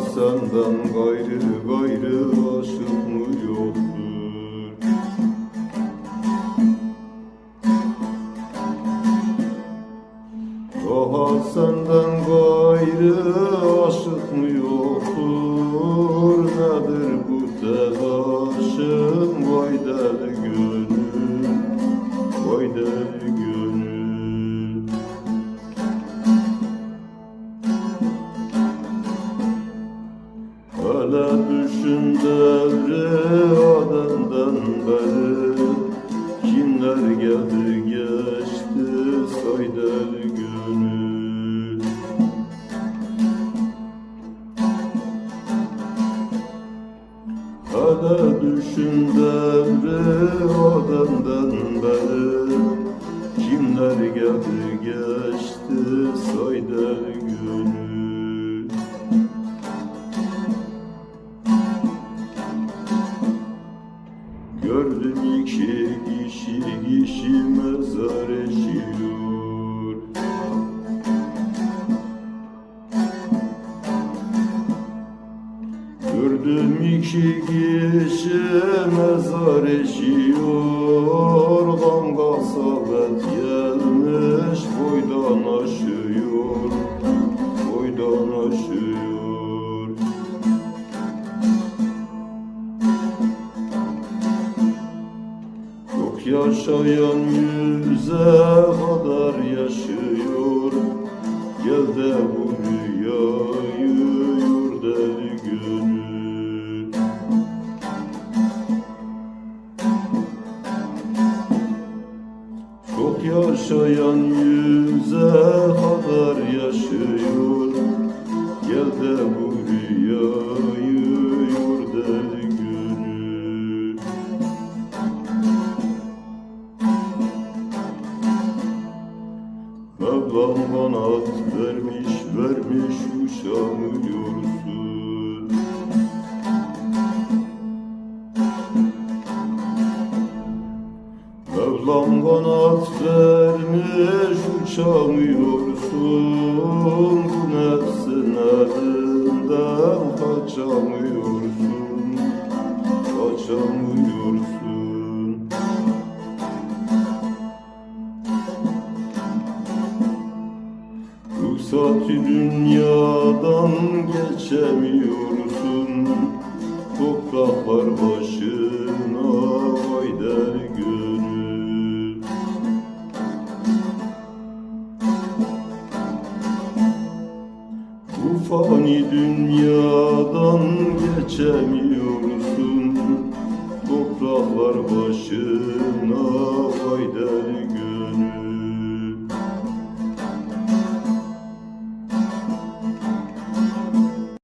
senden gayrı gayrı aşık mı yoktur? Daha senden gayrı aşık mı yoktur? Nedir bu telaşın? Vay deli gönül Vay deli Hele düşün devri adından beri. Kimler geldi geçti deli gönül Hele düşün devri adından beri. Kimler geldi geçti deli gönül Gördüm iki kişi mezar eşiyor Gam kasabet gelmiş boydan aşıyor. Boydan aşıyor. Çok yaşayan yüze kadar yaşıyor. Gel de bu yaşayan yüze kadar yaşıyor. Gel de bu rüyayı yor deli gönül Mevlam kanat vermiş vermiş uçamıyorsun Mevlam kanat vermiş uçamıyorsun. Bu nefsin elinden kaçamıyorsun. Kaçamıyorsun. Ruhsati dünyadan geçemiyorsun fani dünyadan geçemiyorsun